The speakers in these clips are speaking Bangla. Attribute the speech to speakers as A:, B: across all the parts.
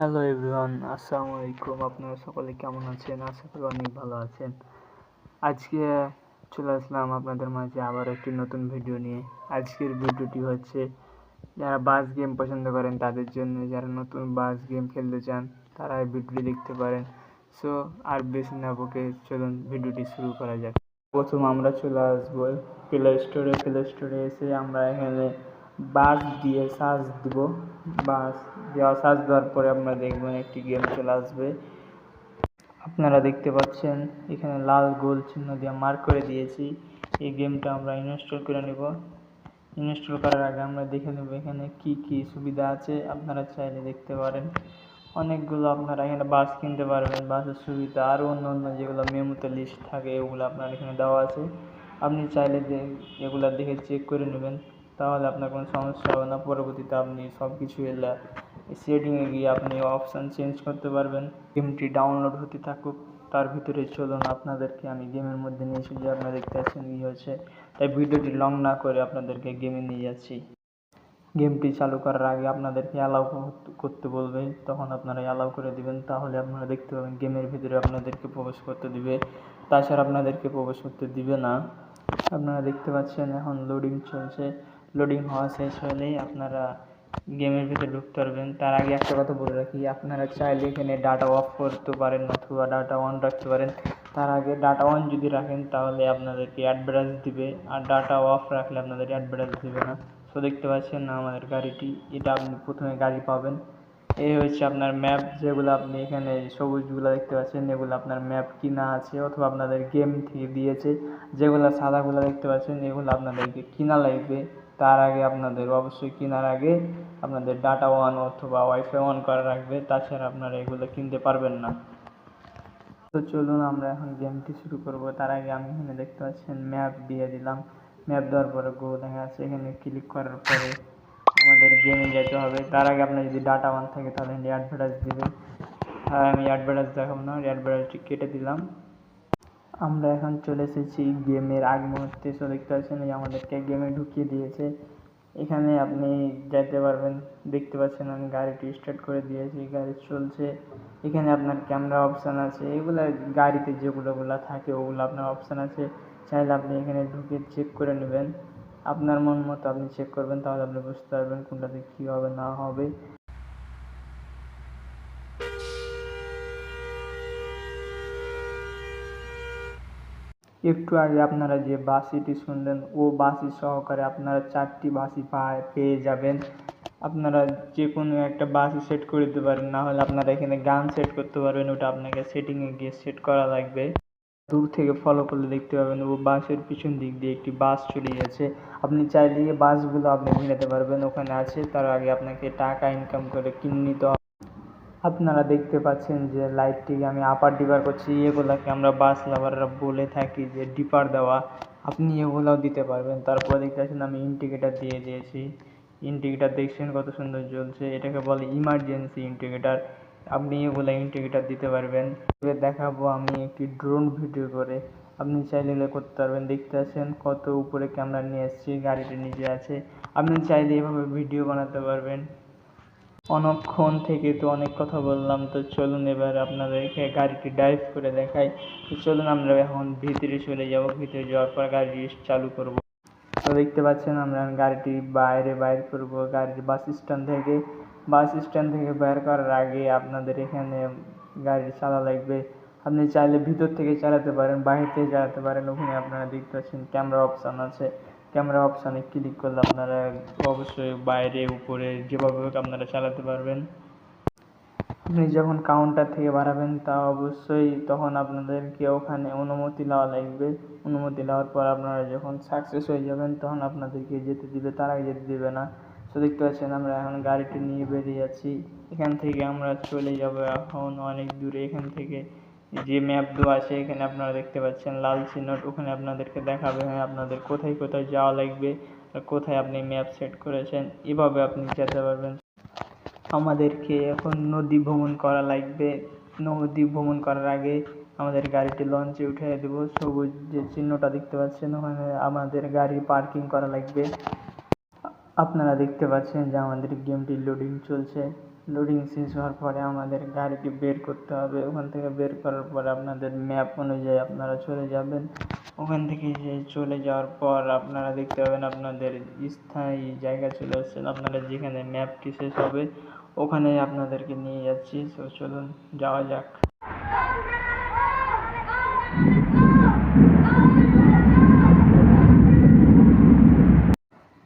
A: হ্যালো এভরিওয়ান আসসালামু আলাইকুম। আপনারা সকলে কেমন আছেন? আশা করি অনেক ভালো আছেন। আজকে চলে আসলাম আপনাদের মাঝে আবার একটি নতুন ভিডিও নিয়ে। আজকের ভিডিওটি হচ্ছে, যারা বাস গেম পছন্দ করেন, তাদের জন্য যারা নতুন বাস গেম খেলতে চান, তারা এই ভিডিওটি দেখতে পারেন। সো আর বেশি না বকে, চলুন ভিডিওটি শুরু করা যাক। প্রথম আমরা চলে আসব প্লে স্টোরে প্লে স্টোরে এসে আমরা এখানে বাস দিয়ে সার্চ দিব। বাস দেওয়া সার্চ দেওয়ার পরে আপনারা দেখবেন একটি গেম চলে আসবে। আপনারা দেখতে পাচ্ছেন, এখানে লাল গোল চিহ্ন দিয়ে মার্ক করে দিয়েছি। এই গেমটা আমরা ইনস্টল করে নেব। ইনস্টল করার আগে আমরা দেখে নেব এখানে কি কি সুবিধা আছে। আপনারা চাইলে দেখতে পারেন। অনেকগুলো আপনারা এখানে বাস কিনতে পারবেন। বাসের সুবিধা আরও অন্য অন্য যেগুলো মেমোতে লিস্ট থাকে, এগুলো আপনার এখানে দেওয়া আছে। আপনি চাইলে এগুলো দেখে চেক করে নেবেন। তাহলে আপনার কোনো সমস্যা হবে না। পরবর্তীতে আপনি সব কিছু এলে সেটিংয়ে গিয়ে আপনি অপশান চেঞ্জ করতে পারবেন। গেমটি ডাউনলোড হতে থাকুক, তার ভিতরে চলুন আপনাদেরকে আমি গেমের মধ্যে নিয়ে এসে যে আপনারা দেখতে পাচ্ছেন কী হয়েছে। তাই ভিডিওটি লং না করে আপনাদেরকে গেমে নিয়ে যাচ্ছি। গেমটি চালু করার আগে আপনাদেরকে অ্যালাউ করতে বলবে, তখন আপনারা অ্যালাউ করে দিবেন, তাহলে আপনারা দেখতে পাবেন গেমের ভিতরে আপনাদেরকে প্রবেশ করতে দিবে। তাছাড়া আপনাদেরকে প্রবেশ করতে দিবে না। আপনারা দেখতে পাচ্ছেন এখন লোডিং চলছে। লোডিং হওয়া শেষ হলেই আপনারা গেমের ভিতরে ঢুকতে পারবেন। তার আগে একটা কথা বলে রাখি, আপনারা চাইলে এখানে ডাটা অফ করতে পারেন অথবা ডাটা অন রাখতে পারেন। তার আগে ডাটা অন যদি রাখেন, তাহলে আপনাদেরকে অ্যাডভার্টাইজ দিবে। আর ডাটা অফ রাখলে আপনাদের অ্যাডভার্টাইজ দিবে না। তো দেখতে পাচ্ছেন না আমাদের গাড়িটি? এটা আপনি প্রথমে গাড়ি পাবেন। এই হচ্ছে আপনার ম্যাপ যেগুলো আপনি এখানে সবুজগুলো দেখতে পাচ্ছেন। এগুলো আপনার ম্যাপ কিনা আছে অথবা আপনাদের গেম থেকে দিয়েছে। যেগুলো সাদাগুলো দেখতে পাচ্ছেন, এগুলো আপনাদেরকে কিনা লাগবে। তার আগে আপনাদের অবশ্যই কেনার আগে আপনাদের ডাটা অন অথবা ওয়াইফাই অন করা রাখবে, তাছাড়া আপনারা এগুলো কিনতে পারবেন না। তো চলুন আমরা এখন গেমটি শুরু করব। তার আগে আমি এখানে দেখতে পাচ্ছেন ম্যাপ দিয়ে দিলাম। ম্যাপ দেওয়ার পরে গো দেখা যাচ্ছে এখানে ক্লিক করার পরে আমাদের গেমে যেতে হবে। তার আগে আপনার যদি ডাটা অন থাকে তাহলে অ্যাডভার্টাইজ দিবে আমি অ্যাডভার্টাইজ দেখাবো না অ্যাডভার্টাইজটি কেটে দিলাম। আমরা এখন চলে এসেছি গেমের আগ মুহূর্তে। সো দেখতে পাচ্ছেন আমাদেরকে গেমে ঢুকিয়ে দিয়েছে। এখানে আপনি যেতে পারবেন। দেখতে পাচ্ছেন আমি গাড়িটি স্টার্ট করে দিয়েছি। গাড়ি চলছে। এখানে আপনার ক্যামেরা অপশান আছে। এগুলো গাড়িতে যেগুলোগুলো থাকে, ওগুলো আপনার অপশান আছে। চাইলে আপনি এখানে ঢুকে চেক করে নেবেন। আপনার মন মতো আপনি চেক করবেন, তাহলে আপনি বুঝতে পারবেন কোনটাতে কী হবে, না হবে। একটু আগে আপনারা যে বাসিটি শুনলেন, ও বাসি সহকারে আপনারা চারটি বাসি পায়, পেয়ে যাবেন। আপনারা যে কোনো একটা বাসি সেট করে দিতে পারেন না হলে আপনারা এখানে গান সেট করতে পারবেন, ওটা আপনাকে সেটিংয়ে গিয়ে সেট করা লাগবে। দূর থেকে ফলো করলে দেখতে পাবেন, ও বাসের পিছন দিক দিয়ে একটি বাস চলে গেছে আপনি চাইলে বাসগুলো আপনি নিতে পারবেন, ওখানে আছে, তার আগে আপনাকে টাকা ইনকাম করে কিনে নিতে হবে। আপনারা দেখতে পাচ্ছেন যে লাইটটিকে আমি আপার ডিপার করছি, এগুলাকে আমরা বাস লাভাররা বলে থাকি যে ডিপার দেওয়া। আপনি এগুলাও দিতে পারবেন। তারপর দেখতে পাচ্ছেন আমি ইন্ডিকেটার দিয়ে দিয়েছি। ইন্ডিকেটার দেখছেন কত সুন্দর জ্বলছে। এটাকে বলে ইমার্জেন্সি ইন্ডিকেটার আপনি এগুলো ইন্ডিকেটার দিতে পারবেন। এবার দেখাবো আমি একটি ড্রোন ভিডিও করে। আপনি চাইলে এগুলো করতে পারবেন। দেখতে পাচ্ছেন কত উপরে ক্যামেরা নিয়ে এসেছি, গাড়িটা নিচে আছে। আপনি চাইলে এভাবে ভিডিও বানাতে পারবেন। অনেকক্ষণ থেকে তো অনেক কথা বললাম, তো চলুন এবার আপনাদেরকে গাড়িটি ড্রাইভ করে দেখাই। তো চলুন আমরা এখন ভিতরে চলে যাব, ভিতরে যাওয়ার পর গাড়ি চালু করব। তো দেখতে পাচ্ছেন আমরা গাড়িটি বাইরে বাইর করব, গাড়ির বাস স্ট্যান্ড থেকে। বাস স্ট্যান্ড থেকে বের করার আগে আপনাদের এখানে গাড়ি চালা লাগবে। আপনি চাইলে ভিতর থেকে চালাতে পারেন বাইরে থেকে চালাতে পারেন, ওখানে আপনারা দেখতে পাচ্ছেন ক্যামেরা অপশান আছে। ক্যামেরা অপশানে ক্লিক করলে আপনারা অবশ্যই বাইরে, উপরে যেভাবে হোক আপনারা চালাতে পারবেন। আপনি যখন কাউন্টার থেকে বাড়াবেন, তা অবশ্যই তখন আপনাদেরকে ওখানে অনুমতি নেওয়া লাগবে। অনুমতি নেওয়ার পর আপনারা যখন সাকসেস হয়ে যাবেন, তখন আপনাদেরকে যেতে দিবে তার আগে যেতে দিবে না। তো দেখতে পাচ্ছেন আমরা এখন গাড়িটি নিয়ে বেরিয়ে যাচ্ছি। এখান থেকে আমরা চলে যাব এখন অনেক দূরে, এখান থেকে যে ম্যাপ দেওয়া আছে, এখানে আপনারা দেখতে পাচ্ছেন লাল চিহ্নট ওখানে আপনাদেরকে দেখাবে হ্যাঁ আপনাদের কোথায় কোথায় যাওয়া লাগবে কোথায় আপনি ম্যাপ সেট করেছেন। এভাবে আপনি যেতে পারবেন। আমাদেরকে এখন নদী ভ্রমণ করা লাগবে। নদী ভ্রমণ করার আগে আমাদের গাড়িটি লঞ্চে উঠে দেবো। সবুজ যে চিহ্নটা দেখতে পাচ্ছেন, ওখানে আমাদের গাড়ি পার্কিং করা লাগবে। আপনারা দেখতে পাচ্ছেন যে আমাদের গেমটি লোডিং চলছে। লোডিং শেষ হওয়ার পরে আমাদের গাড়িটি বের করতে হবে ওখান থেকে বের করার পরে আপনাদের ম্যাপ অনুযায়ী আপনারা চলে যাবেন ওখান থেকে যে চলে যাওয়ার পর আপনারা দেখতে পাবেন আপনাদের স্থায়ী জায়গা চলে আসছে আপনারা যেখানে ম্যাপটি শেষ হবে ওখানে আপনাদেরকে নিয়ে যাচ্ছি তো চলুন যাওয়া যাক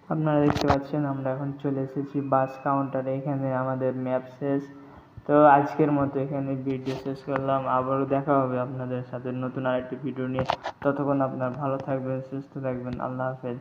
A: আপনারা দেখতে পাচ্ছেন, আমরা এখন চলে এসেছি বাস কাউন্টারে এখানে আমাদের ম্যাপ শেষ। তো আজকের মতো এখানে ভিডিও শেষ করলাম। আবারও দেখা হবে আপনাদের সাথে নতুন আরেকটি ভিডিও নিয়ে। ততক্ষণ আপনার ভালো থাকবেন, সুস্থ থাকবেন। আল্লাহ হাফেজ।